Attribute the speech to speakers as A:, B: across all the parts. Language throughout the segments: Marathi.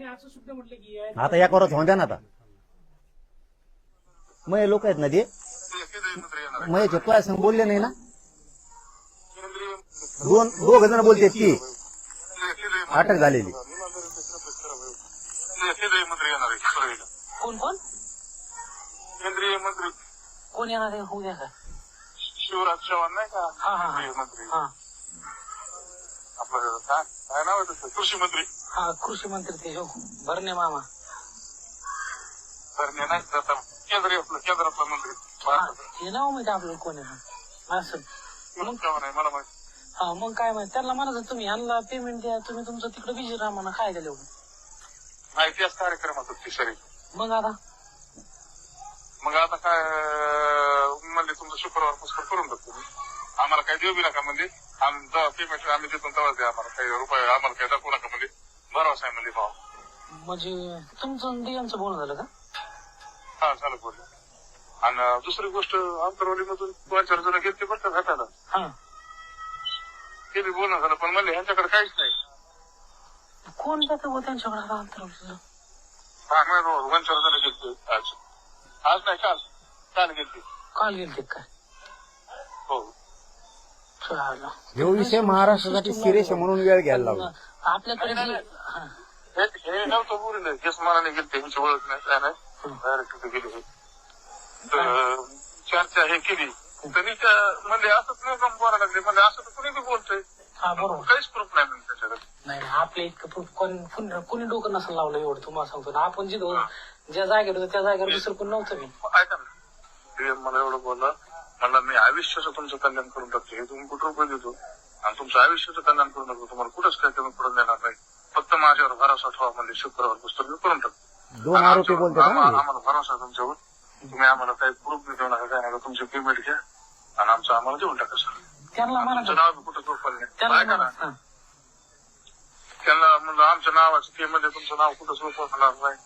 A: आता या करत होऊन द्या ना आता. मग लोक आहेत ना ते
B: केंद्रीय मंत्री येणार आहे.
A: मग तुला संग बोलले नाही ना? दोन दोघ जण बोलते ती अटक झालेली.
B: केंद्रीय मंत्री येणार आहे परळीला.
C: कोण कोण?
B: केंद्रीय मंत्री.
C: कोण येणार आहे? का?
B: शिवराज चव्हाण नाही का?
C: हा हा
B: केंद्रीय मंत्री.
C: हा
B: आपलं काय काय नाव आहे कृषी मंत्री.
C: हा कृषी मंत्री ते हो भरणे मामा.
B: तर नाही आता केंद्रीय आपलं केंद्रातला मंत्री.
C: हा नाव माहिती आपल्याला कोण? आहे असं.
B: चव्हाण आहे मला माहिती.
C: हा मग काय माहिती? त्यांना म्हणायचं तुम्ही यांना पेमेंट द्या तुम्ही तुमचं तिकडे बिझी राहा म्हणा काय झालं
B: माहिती असं कार्यक्रम होता ती सरी
C: मग आता?
B: मग आता काय अं, म्हणले तुमचं शुक्रवार पुस्तक करून टाकतो आम्हाला काही देऊ बी नका म्हणजे आम्ही पेमेंट आम्ही देतो तेव्हा द्या आम्हाला. काही रुपये आम्हाला काही दाखवू नका म्हणजे भरोसा आहे म्हणजे भाव
C: म्हणजे तुमचं डीएमचं बोलणं झालं का?
B: हा झालं बोल आणि दुसरी गोष्ट आंतरवाली मधून दोन चार जण गेले बरं का भेटायला
C: हा.
B: ते बी बोलणं झालं पण म्हणले ह्यांच्याकडे काहीच नाही.
C: कोण जातं हो त्यांच्याकडे आता अंतरावरचं?
B: हा नाही बाबा, दोन चार जण गेले आज. आज नाही काल. काल गेले
C: काल गेलते काय
B: हो.
C: चालेल.
A: हे विषय महाराष्ट्रासाठी सिरियस आहे म्हणून वेळ घ्यायला लावला.
C: आपल्याकडे
B: नाही,
C: जे- हा.
B: हे हे नव्हतं बोललं हेच मनाने गेले ह्यांची ओळख नाही काय नाही. डायरेक्ट तिथे गेले हे. तर चर्चा हे केली. त्या म्हणजे असंच नाही का बोलायला लागले. म्हणजे असं तर कुणी बी बोलतोय.
C: हा बरोबर.
B: काहीच प्रूफ नाही म्हणजे त्याच्याकडे.
C: नाही नाही, आपल्या इतकं प्रूफ कोण कोण- कोणी डोकं नसेल लावलं एवढं तुम्हाला सांगतो ना. आपण जिथं ज्या जागेवर होतो त्या जागेवर दुसरं कोण नव्हतं मी
B: ऐका ना. मला एवढं बोलला. मला मी आयुष्याचं तुमचं कल्याण करून टाकतो. हे तुम्ही कुठं रुपये देतो? आणि तुमचं आयुष्याचं कल्याण करून टाकतो. तुम्हाला कुठंच काही कमी पडून देणार नाही फक्त माझ्यावर भरोसा ठेवा म्हणजे शुक्रवार पुस्तक मी करून टाकतो. आम्हाला भरोसा आहे तुमच्यावर. तुम्ही आम्हाला काही प्रूफ बी देऊ नका काय नका. तुमची पेमेंट घ्या आणि आमचं आम्हाला देऊन टाका सर.
C: त्यांना
B: तुमचं नाव कुठं झोपलं नाही.
C: त्यांना
B: ऐका ना?
C: म्हणा.
B: त्यांना म्हणलं आमच्या नावाचं ते म्हणजे तुमचं नाव कुठं झोपणार नाही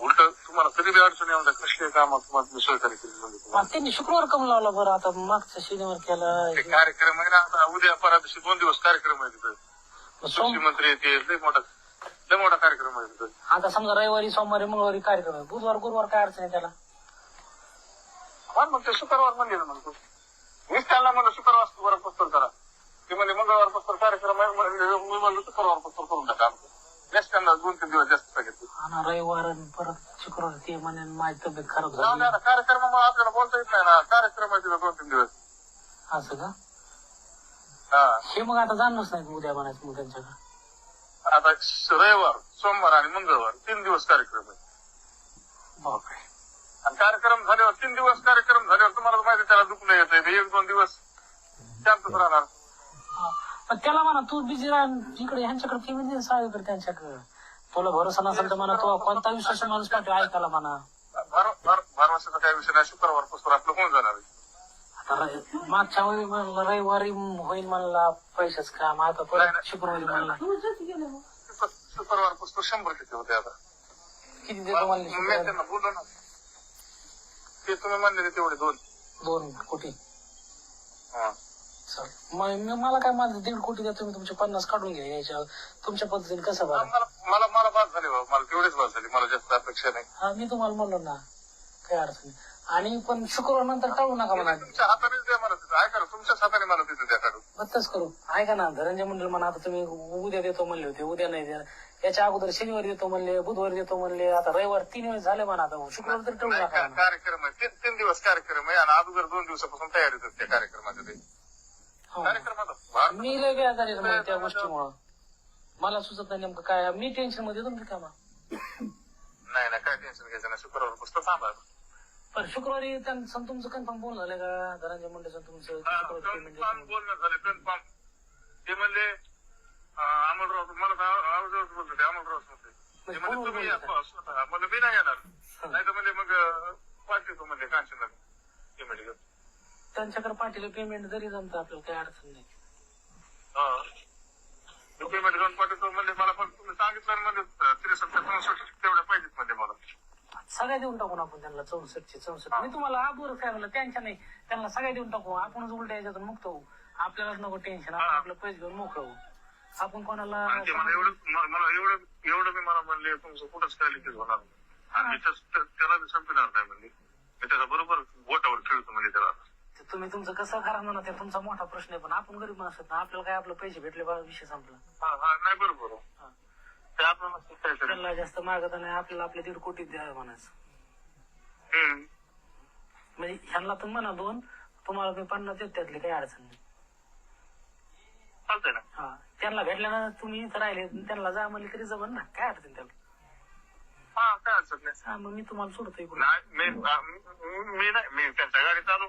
B: उलट तुम्हाला कधी बी अडचण येऊन कसले कामात तुम्हाला सहकार्य केली म्हणजे
C: त्यांनी शुक्रवार कम लावला बरं आता मागचा शनिवार केला.
B: कार्यक्रम आहे ना आता उद्या परा दिवशी दोन दिवस कार्यक्रम आहे तिथं. मंत्री येते लय मोठा लय मोठा कार्यक्रम आहे तिथं.
C: आता समजा रविवारी सोमवारी मंगळवारी कार्यक्रम आहे. बुधवार गुरुवार काय अडचण आहे त्याला?
B: हा मग ते शुक्रवार म्हणजे ना म्हणतो मीच त्यांना म्हणलं शुक्रवार बरं पस्तर करा. ते म्हणजे मंगळवार पस्तर कार्यक्रम आहे मी म्हणलं शुक्रवार पस्तर करून टाका जास्त त्यांना दोन तीन दिवस जास्त
C: आणि रविवार आणि परत शुक्रवार ते म्हणे माझी तब्येत खराब
B: जाऊ द्या
C: झाली
B: ना कार्यक्रमामुळे आपल्याला बोलता येत नाही ना. कार्यक्रम आहे तिथं दोन तीन दिवस.
C: असं का?
B: हा.
C: हे मग आता जाणच नाही उद्या म्हणायचं मग त्यांच्याकडे?
B: आता रविवार सोमवार आणि मंगळवार तीन दिवस कार्यक्रम आहे.
C: बापरे.
B: आणि कार्यक्रम झाल्यावर तीन दिवस कार्यक्रम झाल्यावर तुम्हाला तर माहिती आहे त्याला दुखणं येत आहे एक दोन दिवस शांतच राहणार.
C: हा. पण त्याला म्हणा तू बिझी राह इकडे ह्यांच्याकडे दे साळीकडे त्यांच्याकडे. तुला भरोसा नसेल तर म्हणा तो कोणता विश्वास माणूस पाठव ऐकायला म्हणा.
B: भार- भार- भारवासाचा काही विषय नाही शुक्रवार पुस्तक आपलं होऊन जाणार आहे.
C: आता र- मागच्या वेळी म्हणलं रविवारी होईल म्हणला पैशाच काम आता परत. शुक्रवारी म्हणला.
B: शुक्र- शुक्रवार पुस्तक शंभर किती होते आता?
C: किती देतो म्हणले
B: मी
C: शुक्रवारी?
B: त्यांना बोललो ना. ते तुम्ही म्हणले तेवढे दोन.
C: दोन कोटी
B: हा.
C: मग मी- मला काय माझं दीड कोटी द्या तुम्ही तुमचे पन्नास काढून घ्या याच्या तुमच्या पद्धतीने कसं बरं?
B: मला मला मला बाद झाली बाबा मला तेवढीच बाद झाली मला जास्त अपेक्षा नाही.
C: हा मी तुम्हाला म्हणलो ना काय अडचण नाही. आणि पण शुक्रवार नंतर काढू नका म्हणा.
B: तुमच्या हातानेच द्या मला तिथं ऐका ना तुमच्याच हाताने मला तिथं द्या काढून.
C: बत्तच करू. ऐका ना धनंजय मंडळ म्हणा आता तुम्ही उद्या देतो म्हणले होते उद्या नाही द्या याच्या अगोदर शनिवारी देतो म्हणले बुधवारी देतो म्हणले आता रविवार तीन वेळेस झाले म्हणा आता शुक्रवार तरी ठेवू
B: नाही,
C: नका
B: कार्यक्रम आहे? तीन तीन दिवस कार्यक्रम आहे आणि अगोदर दोन दिवसापासून तयारी होते त्या कार्यक्रमाच्या ते.
C: हो. मी लय बेजारी आहे मग त्या गोष्टीमुळं. मला सुचत नाही नेमकं काय. मी टेन्शनमध्ये ना कामा
B: नाही नाही काय टेन्शन घ्यायचं नाही. शुक्रवार पुस्तक थांबा.
C: पण शुक्रवारी त्यांचं तुमचं कन्फर्म बोलणं झालं का? धनंजय तुमचं शुक्रवारी पेमेंट
B: कन्फर्म
C: देतो
B: बोलणं झालं कन्फर्म ते म्हणले अं, अमोलराव मला आवाजावर बोलतो ते अमोलराव म्हणते ते म्हणजे तुम्ही
C: बोलत
B: स्वतः मला बी नाही येणार. नाही तर म्हणजे मग पाठवतो म्हणजे कांचनला.
C: त्यांच्याकडे पाठीला पेमेंट जरी जमतं आपल्याला काही अडचण नाही.
B: पेमेंट घेऊन पाठवतो म्हणजे मला पण तुम्ही सांगितलं म्हणजे त्रेसष्ट चौसष्ट तेवढ्या पाहिजेत म्हणजे मला.
C: सगळ्या देऊन टाकू ना आपण त्यांना चौसष्टचे चौसष्ट. मी तुम्हाला आबूर सांगितलं त्यांच्या नाही. त्यांना सगळ्या देऊन टाकू. आपणच उलट्या याच्यातून मुक्त होऊ. आपल्यालाच नको टेन्शन आपण आपलं पैसे घेऊन मोकळं होऊ. आपण कोणाला
B: आणि ते मला एवढं म- मला एवढं एवढं मी मला म्हणले तुमचं कुठंच काय लिखित होणार नाही. आणि मी तस- त- त्याला मी संपणार नाही म्हणले. मी त्याचा बरोबर बोटावर खेळतो म्हणजे त्याला.
C: तुम्ही तुमचं कसं करा म्हणा ते तुमचा मोठा प्रश्न आहे पण आपण गरीब माणसं ना आपल्याला काय आपलं पैसे भेटले बा विषय संपला.
B: हा हा नाही बरोबर. आहे.
C: हा.
B: ते आपल्याला काय करेल
C: त्यांना जास्त मागत नाही आपल्याला आपले दीड कोटी द्या म्हणायचं.
B: हम्म.
C: म्हणजे ह्यांना तुम्ही म्हणा दोन तुम्हाला मी पन्नास देत त्यातली काही अडचण नाही.
B: चालतंय ना?
C: हा त्यांना भेटल्यानं तुम्ही इथं राहिले त्यांना जा म्हणले तरी जमन ना काय अडचण त्याला?
B: हा काय अडचण नाही.
C: हा मग मी तुम्हाला सोडतो इकडून
B: नाही मी मी- मी नाही मी त्यांच्या गाडी चालू